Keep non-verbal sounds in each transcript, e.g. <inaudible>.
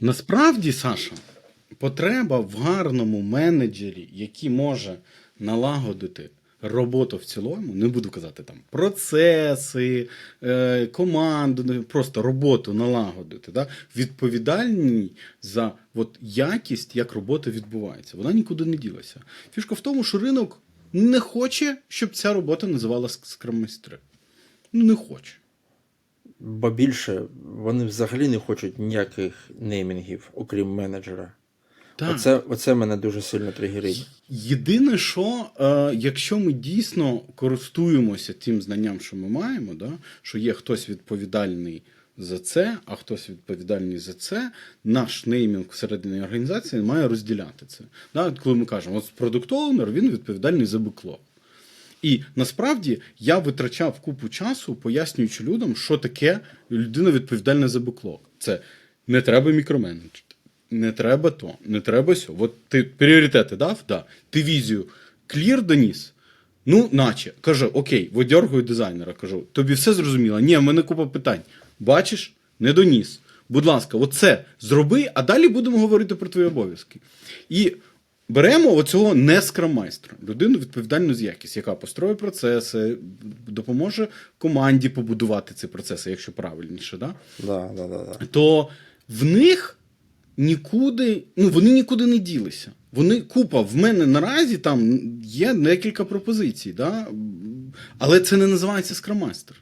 Насправді, Саша, потреба в гарному менеджері, який може налагодити роботу в цілому, не буду казати там процеси, е, команду, просто роботу налагодити, да? відповідальний за от, якість, як робота відбувається. Вона нікуди не ділася. Фішка в тому, що ринок не хоче, щоб ця робота називалася скраммайстри. Ну, не хоче. Ба більше, вони взагалі не хочуть ніяких неймінгів, окрім менеджера. Так. Оце, оце мене дуже сильно тригерить. Єдине, що е, якщо ми дійсно користуємося тим знанням, що ми маємо, да, що є хтось відповідальний за це, а хтось відповідальний за це, наш неймінг всередині організації має розділяти це. Да, коли ми кажемо, от продукт оунер він відповідальний за беклог. І насправді я витрачав купу часу, пояснюючи людям, що таке людина відповідальна за беклог. Це не треба мікроменеджити, не треба то, не треба сьо. От ти пріоритети дав, да. ти візію клір доніс. Ну, наче, каже, окей, видергую дизайнера, кажу, тобі все зрозуміло? Ні, в мене купа питань. Бачиш, не доніс. Будь ласка, оце зроби, а далі будемо говорити про твої обов'язки. І беремо оцього не скраммайстра, людину відповідальну з якість, яка построїть процеси, допоможе команді побудувати ці процеси, якщо правильніше. Да? Да, да, да, да. то в них нікуди, ну вони нікуди не ділися. Вони купа. В мене наразі там є декілька пропозицій, да? але це не називається скрамастер.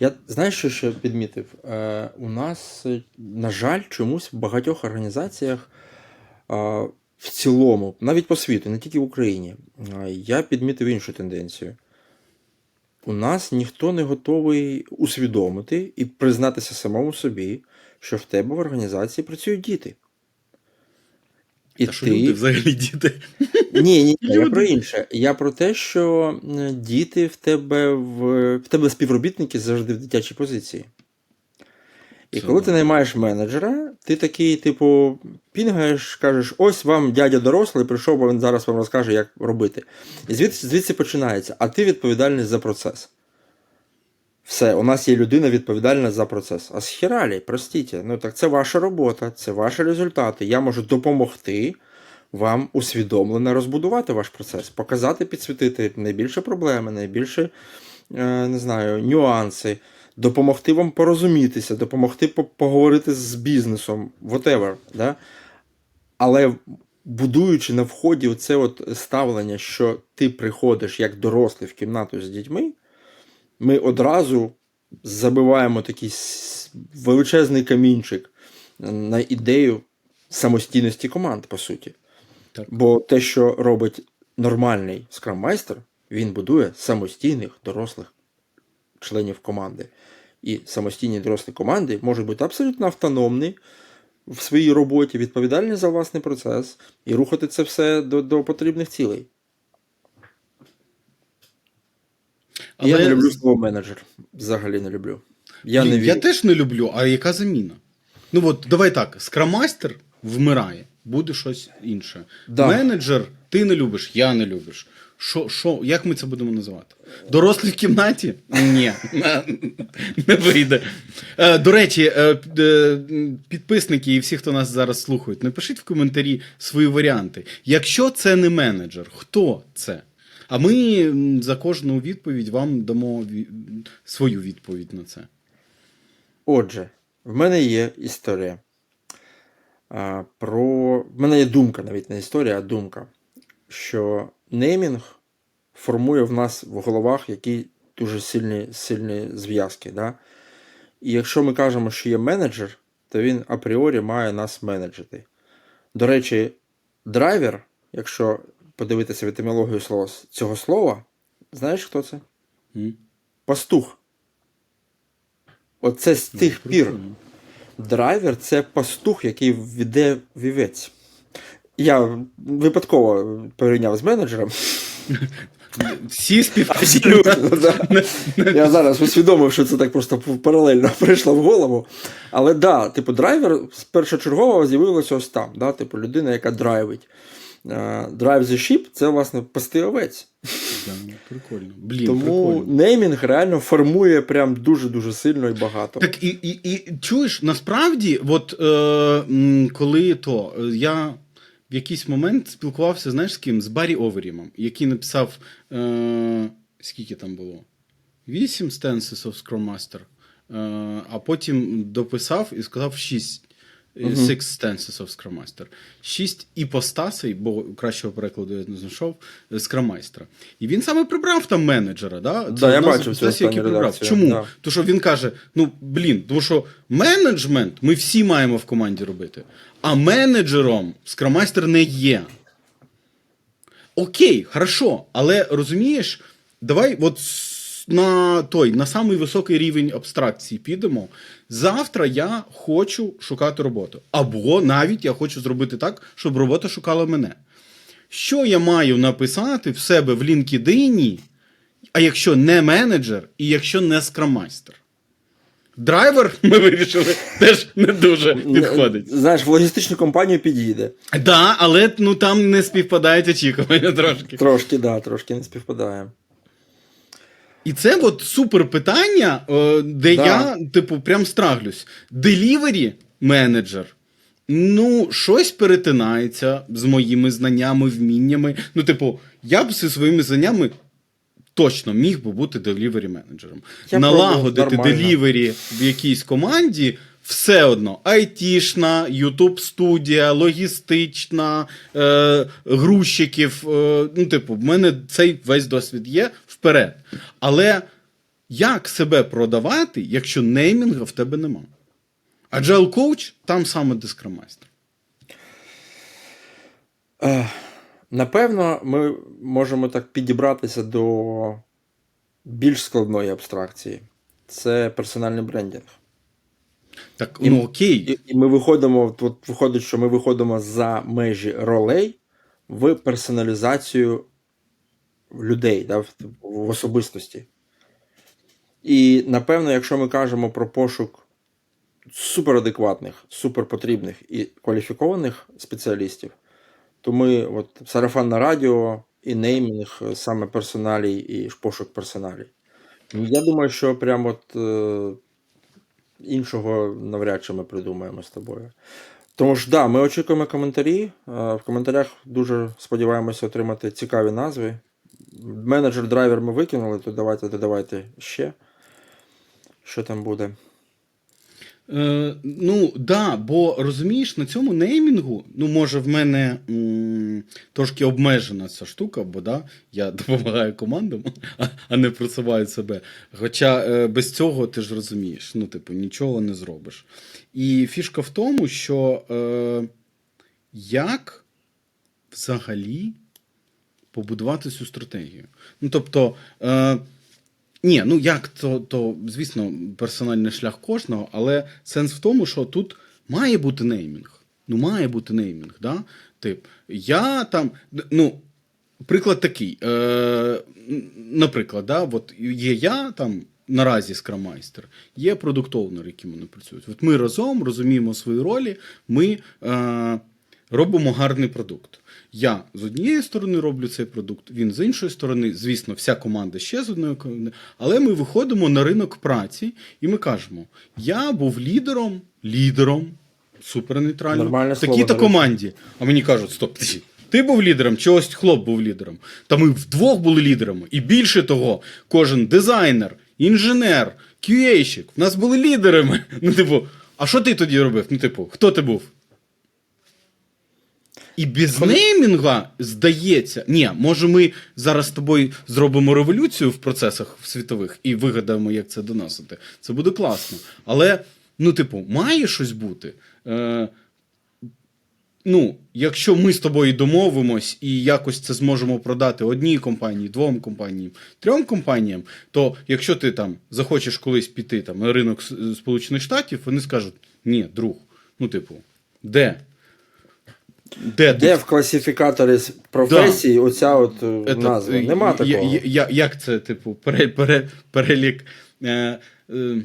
Я знаєш, що ще підмітив? Е, у нас, на жаль, чомусь в багатьох організаціях е, в цілому, навіть по світу, не тільки в Україні, я підмітив іншу тенденцію. У нас ніхто не готовий усвідомити і признатися самому собі, що в тебе в організації працюють діти. І Та що люди взагалі діти. Ні, ні, я про інше. Я про те, що е, діти в тебе в, в тебе співробітники завжди в дитячій позиції. І Це коли ти наймаєш менеджера, ти такий, типу, пінгаєш, кажеш, ось вам дядя дорослий, прийшов, бо він зараз вам розкаже, як робити. І звідси, звідси починається, а ти відповідальний за процес. Все, у нас є людина відповідальна за процес. А з хіралі, простіть, ну так це ваша робота, це ваші результати. Я можу допомогти вам усвідомлено розбудувати ваш процес, показати, підсвітити найбільше проблеми, найбільше е, не знаю, нюанси, допомогти вам порозумітися, допомогти поговорити з бізнесом, whatever. Да? Але будуючи на вході оце от ставлення, що ти приходиш як дорослий в кімнату з дітьми, ми одразу забиваємо такий величезний камінчик на ідею самостійності команд, по суті. Так. Бо те, що робить нормальний скраммайстер, він будує самостійних дорослих членів команди. І самостійні дорослі команди можуть бути абсолютно автономні в своїй роботі, відповідальні за власний процес і рухати це все до, до потрібних цілей. Я не люблю слово менеджер. Взагалі не люблю. Я Блін, не я теж не люблю, а яка заміна? Ну от давай так: скрамастер вмирає, буде щось інше. Да. Менеджер ти не любиш, я не любиш. Що, що, як ми це будемо називати? Дорослі в кімнаті? Ні, <laughs> не вийде. Е, До речі, е, е, підписники і всі, хто нас зараз слухають, напишіть в коментарі свої варіанти. Якщо це не менеджер, хто це? А ми за кожну відповідь вам дамо свою відповідь на це. Отже, в мене є історія. Про... В мене є думка, навіть не історія, а думка, що неймінг формує в нас в головах які дуже сильні, сильні зв'язки. Да? І якщо ми кажемо, що є менеджер, то він апріорі має нас менеджити. До речі, драйвер, якщо подивитися в етимологію слова, цього слова, знаєш, хто це? Пастух. Оце з тих пір. Драйвер це пастух, який веде вівець. Я випадково порівняв з менеджером. Всі Абсолютно, да. Я зараз усвідомив, що це так просто паралельно <laughs> прийшло в голову. Але да, типу, драйвер з першочергово з'явилося ось там. Да? Типу, людина, яка драйвить. Е, Drive the ship це, власне, пасти овець. Да, прикольно. Блін, Тому прикольно. неймінг реально формує прям дуже-дуже сильно і багато. Так і, і, і чуєш, насправді, от е, коли то е, я в якийсь момент спілкувався, знаєш, з ким? З Баррі Оверімом, який написав е, скільки там було? Вісім Stances of Scrum Master, е, а потім дописав і сказав шість. Е. Six Stances of Scrum Master. Шість іпостасей, бо кращого перекладу я не знайшов, е, Scrum Master. І він саме прибрав там менеджера. Да? Да, я бачив цю який прибрав. Чому? да. Тому що він каже: ну блін, тому що менеджмент ми всі маємо в команді робити, а менеджером скрамайстер не є. Окей, хорошо, але розумієш, давай от на той, на самий високий рівень абстракції підемо. Завтра я хочу шукати роботу. Або навіть я хочу зробити так, щоб робота шукала мене. Що я маю написати в себе в LinkedIn, а якщо не менеджер, і якщо не скрамайстер? Драйвер, <laughs> ми вирішили, теж не дуже підходить. Знаєш, в логістичну компанію підійде. Да, але ну там не співпадають очікування <laughs> трошки. Трошки, да, трошки не співпадає. І це от супер питання, е, де Да. я, типу, прям страглюсь. Делівері менеджер. Ну, щось перетинається з моїми знаннями, вміннями. Ну, типу, я б зі своїми знаннями точно міг би бути делівері менеджером. Я Налагодити делівері в якійсь команді. Все одно айтішна, Ютуб студія, логістична, е, грузчиків. Е, ну, типу, в мене цей весь досвід є вперед. Але як себе продавати, якщо неймінга в тебе нема? Agile коуч там саме дискромайстер. Напевно, ми можемо так підібратися до більш складної абстракції. Це персональний брендінг. Так, І- ну окей. І, і ми виходимо, от виходить, що ми виходимо за межі ролей в персоналізацію людей да, в, в особистості. І напевно, якщо ми кажемо про пошук суперадекватних, суперпотрібних і кваліфікованих спеціалістів, то ми от сарафанне радіо і неймінг е, саме персоналій і пошук персоналій. Я думаю, що прямо от. Іншого навряд чи ми придумаємо з тобою. Тому ж, да, ми очікуємо коментарі. Е, В коментарях дуже сподіваємося отримати цікаві назви. Менеджер драйвер ми викинули, то давайте додавайте ще. Що там буде? Е, ну, да, бо розумієш, на цьому неймінгу, ну, може, в мене м, трошки обмежена ця штука, бо да, я <laughs> допомагаю командам, а, не просуваю себе. Хоча е, без цього ти ж розумієш, ну, типу, нічого не зробиш. І фішка в тому, що е, як взагалі побудувати цю стратегію. Ну, тобто. Е, ні, ну як то, то, звісно, персональний шлях кожного, але сенс в тому, що тут має бути неймінг. Ну, має бути неймінг, да? Тип, я там. Ну, приклад такий. Е, наприклад, да, от є я там. Наразі скрамайстер, є продуктовнер, які мене працюють. От ми разом розуміємо свої ролі, ми е, робимо гарний продукт. Я з однієї сторони роблю цей продукт, він з іншої сторони, звісно, вся команда ще з одної команди. Але ми виходимо на ринок праці і ми кажемо: я був лідером, лідером, супернейтрально, в такій-то команді. А мені кажуть, стоп, ти, ти був лідером, чи ось хлоп був лідером. Та ми вдвох були лідерами. І більше того, кожен дизайнер, інженер, QA-щик, в нас були лідерами. Ну, типу, а що ти тоді робив? Ну, типу, хто ти був? І без неймінга, здається, ні, може, ми зараз з тобою зробимо революцію в процесах світових і вигадаємо, як це доносити. Це буде класно. Але, ну, типу, має щось бути. Е, ну, якщо ми з тобою домовимось і якось це зможемо продати одній компанії, двом компаніям, трьом компаніям, то якщо ти там захочеш колись піти там, на ринок Сполучених Штатів, вони скажуть: ні, друг, ну, типу, де? Де, Де в класифікаторі з професії оця от е, Этот, назва? е, Нема такого. я- я- як це, типу, пере, пере, перелік. Е, е,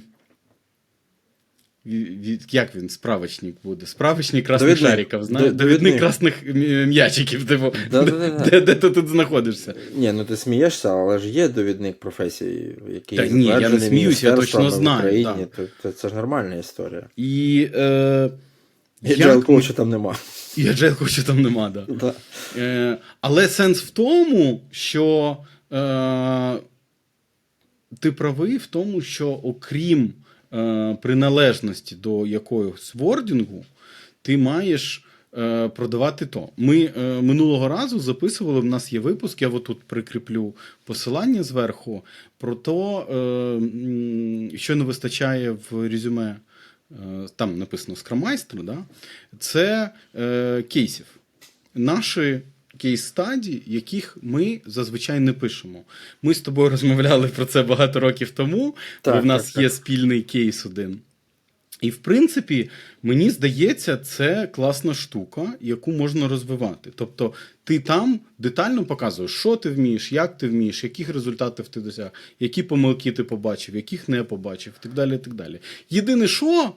від- Як він справочник буде? Справочник красних Довідник. шариків, знаєш? До- Довідник довідник. красних м'ячиків, типу. Да-да-да. <laughs> Де, де ти тут знаходишся? Ні, ну ти смієшся, але ж є довідник професії, який Та ні, я не сміюся, я точно знаю, Україні. То, то це ж нормальна історія. І, е, І Agile коуча там нема. і agile коуча там нема, да. Да. Е, але сенс в тому, що е, ти правий в тому, що окрім е, приналежності до якогось вордінгу, ти маєш е, продавати то. Ми е, минулого разу записували, в нас є випуск, я отут прикріплю посилання зверху про то, е, що не вистачає в резюме. Е, Там написано Scrum да? це е, кейсів. Наші кейс-стаді, яких ми зазвичай не пишемо. Ми з тобою розмовляли про це багато років тому, Так, бо в нас так, є так. спільний кейс один. І, в принципі, мені здається, це класна штука, яку можна розвивати. Тобто, ти там детально показуєш, що ти вмієш, як ти вмієш, яких результатів ти досяг, які помилки ти побачив, яких не побачив, і так далі. так далі. Єдине, що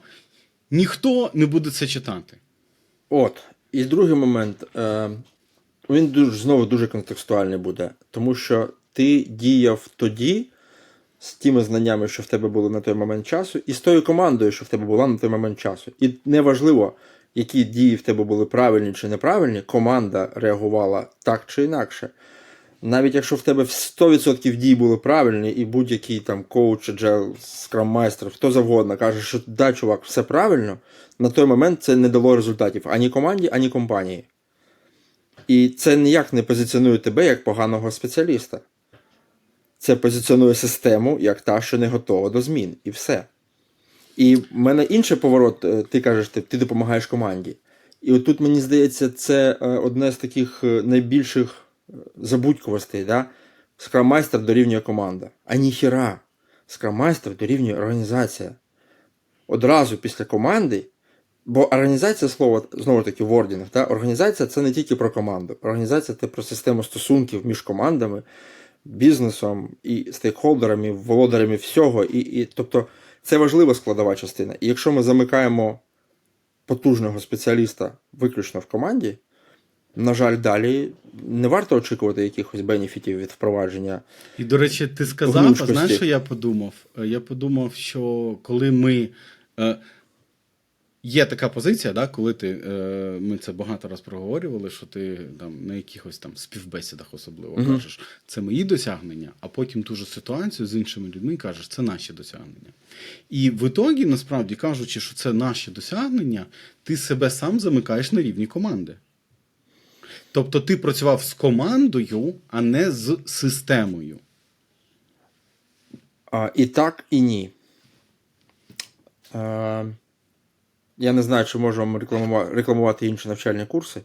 ніхто не буде це читати. От. І другий момент. Е, він дуже, знову дуже контекстуальний буде, тому що ти діяв тоді з тими знаннями, що в тебе були на той момент часу, і з тою командою, що в тебе була на той момент часу. І неважливо, які дії в тебе були правильні чи неправильні, команда реагувала так чи інакше. Навіть якщо в тебе 100% дій були правильні, і будь-який там коуч, agile, скрам-майстер, хто завгодно каже, що да, чувак, все правильно, на той момент це не дало результатів ані команді, ані компанії. І це ніяк не позиціонує тебе як поганого спеціаліста. Це позиціонує систему як та, що не готова до змін, і все. І в мене інший поворот, е, ти кажеш, ти, ти допомагаєш команді. І отут, мені здається, це е, одне з таких е, найбільших забудьковостей. Да? Скраммайстер дорівнює команда. А ніхіра. Скраммайстер дорівнює організація. Одразу після команди. Бо організація слово, знову таки, вордінг, да? організація це не тільки про команду. Організація це про систему стосунків між командами, бізнесом і стейкхолдерами, володарями всього. І, і, тобто це важлива складова частина. І якщо ми замикаємо потужного спеціаліста виключно в команді, на жаль, далі не варто очікувати якихось бенефітів від впровадження. І, до речі, ти сказав, а знаєш, що я подумав? Е, Я подумав, що коли ми. Є така позиція, да, коли ти, е, ми це багато раз проговорювали, що ти там на якихось там співбесідах особливо Мгм. кажеш, це мої досягнення, а потім ту ж ситуацію з іншими людьми кажеш, це наші досягнення. І в ітогі, насправді кажучи, що це наші досягнення, ти себе сам замикаєш на рівні команди. Тобто ти працював з командою, а не з системою. А, і так, і ні. Е, я не знаю, чи можу вам рекламувати, рекламувати інші навчальні курси.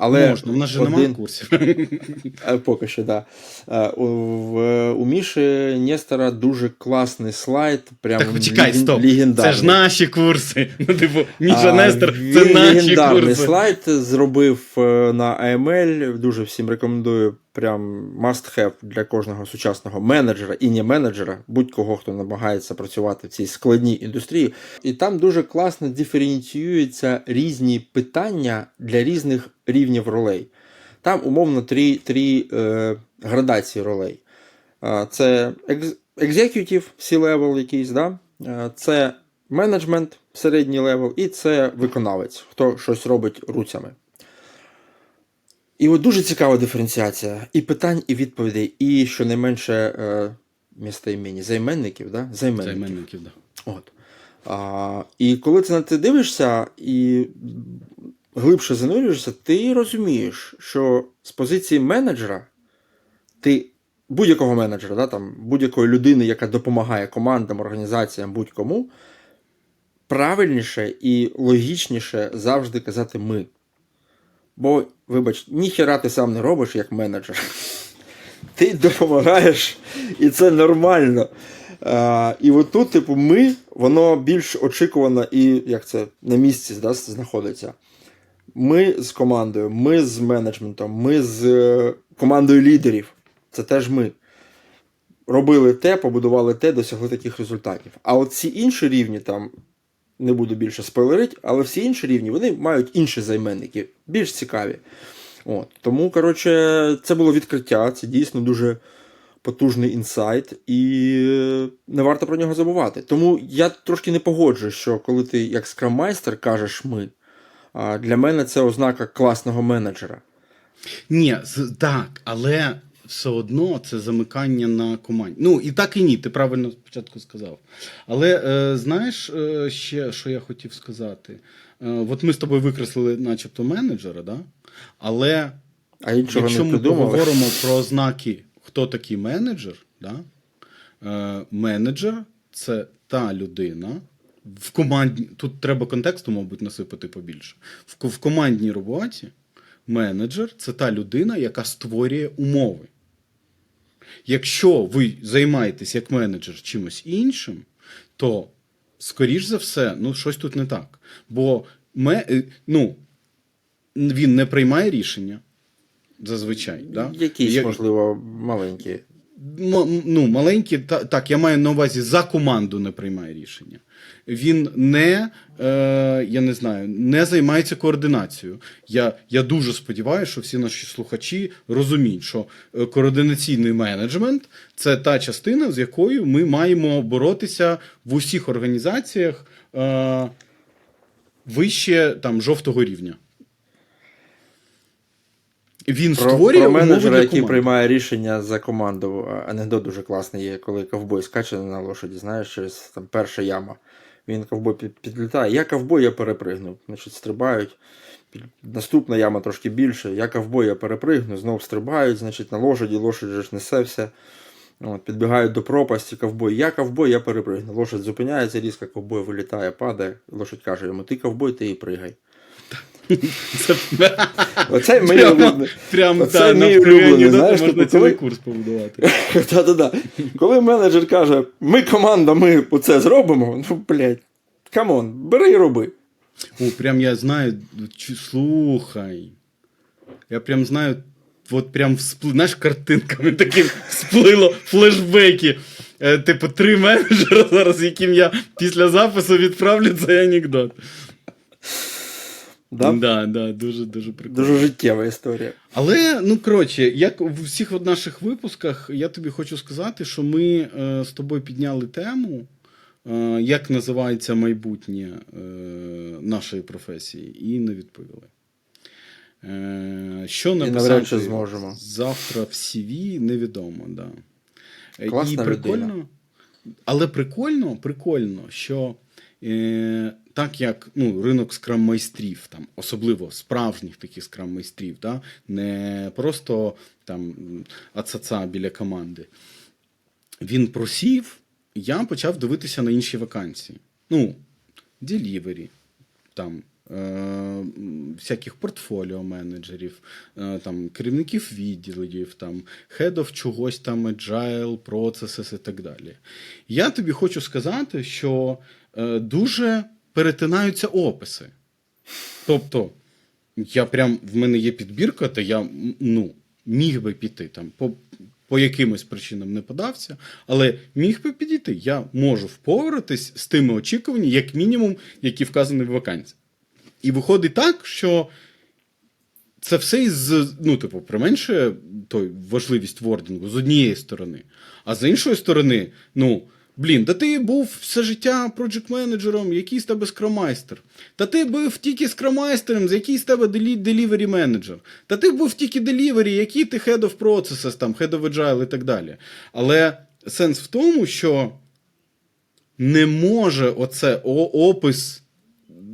Але Можна, в нас же один- немає курсів. Е, Поки що, так. Да. Е, У, у Міші Нестора дуже класний слайд. Прям Так почекай, леген- стоп. легендарний. Це ж наші курси. <laughs> Ну, типу, Міша А, Нестор, це наші легендарний курси. слайд зробив е, на AML. Дуже всім рекомендую. Прям must have для кожного сучасного менеджера і не менеджера, будь-кого, хто намагається працювати в цій складній індустрії. І там дуже класно диференціюються різні питання для різних рівнів ролей. Там умовно три, три е, градації ролей. Це executive C-level якийсь, да? Це менеджмент середній левел, і це виконавець, хто щось робить руцями. І от дуже цікава диференціація і питань, і відповідей, і щонайменше е, міста імені, займенників, да? займенників. Займенників, да. От. А, і коли ти на це дивишся і глибше занурюєшся, ти розумієш, що з позиції менеджера ти будь-якого менеджера, да, там, будь-якої людини, яка допомагає командам, організаціям, будь-кому, правильніше і логічніше завжди казати ми. Бо, вибач, ніхера ти сам не робиш як менеджер. Ти допомагаєш, і це нормально. А, і тут, типу, ми, воно більш очікувано і як це на місці да, знаходиться. Ми з командою, ми з менеджментом, ми з е, командою лідерів. Це теж ми. Робили те, побудували те, досягли таких результатів. А от ці інші рівні, там, не буду більше спойлерити, але всі інші рівні вони мають інші займенники, більш цікаві. От. Тому, коротше, це було відкриття, це дійсно дуже потужний інсайт, і е, не варто про нього забувати. Тому я трошки не погоджуюсь, що коли ти як скрам-майстер кажеш ми, для мене це ознака класного менеджера. Ні, так, але все одно це замикання на команді. Ну, і так і ні, ти правильно спочатку сказав. Але е, знаєш е, ще, що я хотів сказати? Е, от ми з тобою викреслили, начебто, менеджера, да? але А якщо ми поговоримо про ознаки, хто такий менеджер, да? е, менеджер це та людина. В командні, тут треба контексту, мабуть, насипати побільше. В, в командній роботі менеджер це та людина, яка створює умови. Якщо ви займаєтесь як менеджер чимось іншим, то, скоріш за все, ну, щось тут не так. Бо ме, е, ну, він не приймає рішення зазвичай. Да? Якісь, Я- можливо, маленькі. Ну, та, так, я маю на увазі за команду не приймає рішення. Він не, е, я не знаю, не займається координацією. Я, я дуже сподіваюся, що всі наші слухачі розуміють, що е, координаційний менеджмент це та частина, з якою ми маємо боротися в усіх організаціях е, вище там, жовтого рівня. Він Про, створює про менеджера, для який приймає рішення за команду. Анекдот дуже класний є, коли ковбой скаче на лошаді, знаєш, через там перша яма. Він ковбой під, підлітає. Я ковбой, я перепригну. Значить, стрибають. Наступна яма трошки більше. Я ковбой, я перепригну, знов стрибають, значить, на лошаді, лошадь же ж несе все. От, підбігають до пропасті, ковбой. Я ковбой, я перепригну. Лошадь зупиняється, різко ковбой вилітає, падає. Лошадь каже йому: ти ковбой, ти і пригай. Це Оце мій улюблений. прямо та, мій улюблений, знаєш, можна типу, цілий курс побудувати. <laughs> Та-та-та. Коли менеджер каже, ми команда, ми оце зробимо, ну, блядь, камон, бери і роби. О, прям я знаю, слухай. Я прям знаю, от прям вспли, знаєш, картинками таким сплило флешбеки. Е, типу, три менеджера зараз, яким я після запису відправлю цей анекдот. Да? Да, да, дуже, дуже прикольно. Дуже життєва історія. Але, ну коротше, як в всіх наших випусках, я тобі хочу сказати, що ми е, з тобою підняли тему, е, як називається майбутнє е, нашої професії, і не відповіли. Е, що написати зможемо. завтра в CV, невідомо. Да. Е, Класна і прикольно, людина. але прикольно, прикольно, що е, так як ну, ринок скрам-майстрів, там, особливо справжніх таких скрам-майстрів, да, не просто там ацаца біля команди, він просів, я почав дивитися на інші вакансії. Ну, delivery, там, е, всяких портфоліо менеджерів, е, там, керівників відділів, там, of чогось там, agile, processes і так далі. Я тобі хочу сказати, що дуже перетинаються описи. Тобто, я прям в мене є підбірка, та я ну, міг би піти там по, по якимось причинам не подався, але міг би підійти. Я можу впоратись з тими очікуваннями, як мінімум, які вказані в вакансії. І виходить так, що це все із, ну, типу, применшує той важливість вордингу з однієї сторони. А з іншої сторони, ну, блін, та ти був все життя проджект-менеджером, який з тебе скромайстер. Та ти був тільки скромайстером, з який з тебе делівері менеджер. Та ти був тільки делівері, який ти head of processes, там, head of agile і так далі. Але сенс в тому, що не може оце опис,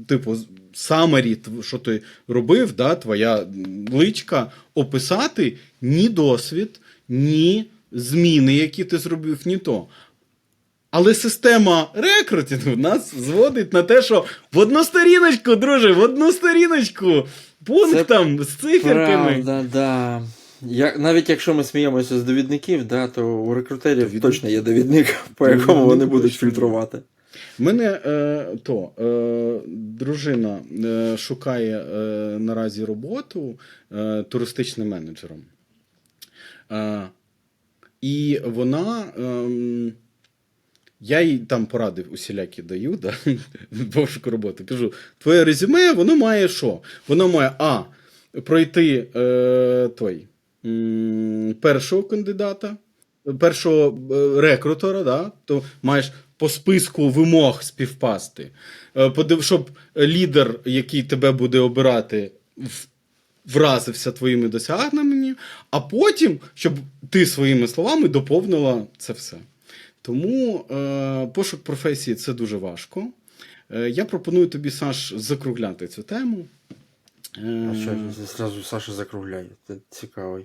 типу, самарі, що ти робив, да, твоя личка, описати ні досвід, ні зміни, які ти зробив, ні то. Але система рекрутингу нас зводить на те, що в одну сторіночку, друже, в одну сторіночку, пунктом з циферками. Правда, да. Я, навіть якщо ми сміємося з довідників, да, то у рекрутерів Довідник? точно є довідник, <laughs> по Довідник якому вони будуть точно фільтрувати. Мене е, то, е, дружина е, шукає е, наразі роботу е, туристичним менеджером. Е, і вона. ем, Я їй там поради усілякі даю, да, <laughs> пошуку роботи. Кажу, твоє резюме, воно має що? Воно має А. Пройти е, той, м, першого кандидата, першого е, рекрутера, да, то маєш по списку вимог співпасти. Е, подив- щоб лідер, який тебе буде обирати, в- вразився твоїми досягненнями, а потім, щоб ти своїми словами доповнила це все. Тому е, пошук професії це дуже важко. Е, я пропоную тобі, Саш, закругляти цю тему. Е, А що зразу Саша закругляє? Це цікавий.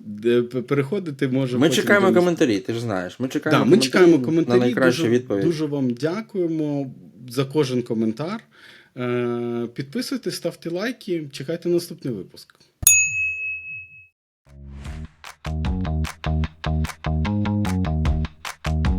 де переходити може. Ми потім чекаємо до- коментарі, ти ж знаєш. Ми чекаємо Так, ми чекаємо на коментарі. найкращу дуже, відповідь. дуже вам дякуємо за кожен коментар. Е, підписуйтесь, ставте лайки, чекайте наступний випуск. Thank you.